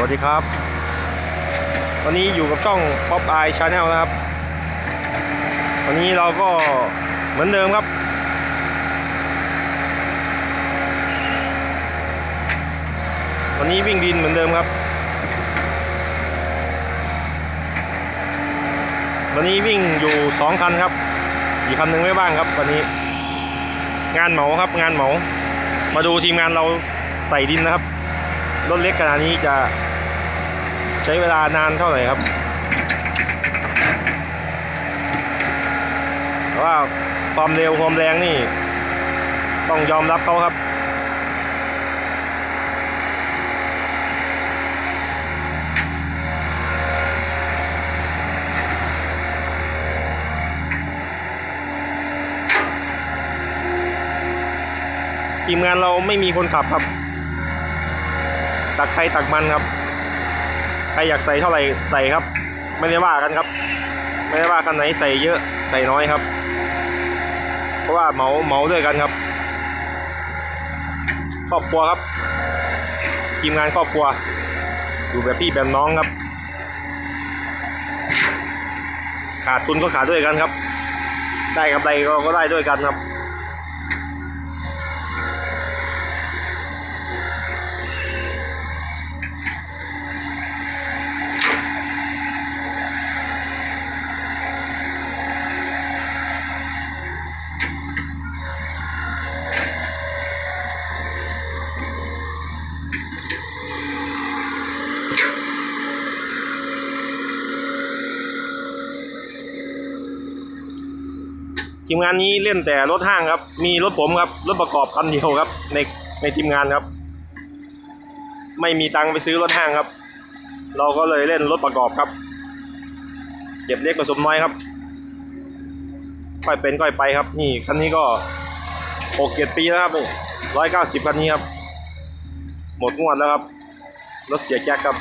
วัสดีครับ วันนี้อยู่กับช่อง Pop Eye Channel นะครับ วันนี้เราก็เหมือนเดิมครับ วันนี้วิ่งดินเหมือนเดิมครับ วันนี้วิ่งอยู่สองคันครับ อีกคันหนึ่งไม่บ้างครับ วันนี้ งานเหมาครับงานเหมา มาดูทีมงานเราใส่ดินนะครับ รถเล็กขนาดนี้จะใช้เวลานานเท่าไหร่ครับว่าความเร็วความแรงนี่ ต้องยอมรับเขาครับ ทีมงานเราไม่มีคนขับครับ ตักใครตักมันครับ ใครอยากใส่เท่าไหร่ใส่ครับ ไม่ได้ว่ากันครับ ไม่ได้ว่าคันไหนใส่เยอะใส่น้อยครับ เพราะว่าเหมาเหมาด้วยกันครับ ครอบครัวครับ ทีมงานครอบครัว อยู่แบบพี่แบบน้องครับ ขาดทุนก็ขาดด้วยกันครับ ได้กับไรก็ก็ได้ด้วยกันครับ ทีมงานนี้เล่นแต่รถห้างครับ มีรถผมครับ รถประกอบคันเดียวครับ ในในทีมงานครับ ไม่มีตังค์ไปซื้อรถห้างครับ เราก็เลยเล่นรถประกอบครับ เก็บเล็กผสมน้อยครับ ค่อยเป็นค่อยไปครับ นี่คันนี้ก็หกเจ็ดปีแล้วครับนี่ร้อยเก้าสิบคันนี้ครับ หมดงวดแล้วครับ รถเสียแจ็คครับ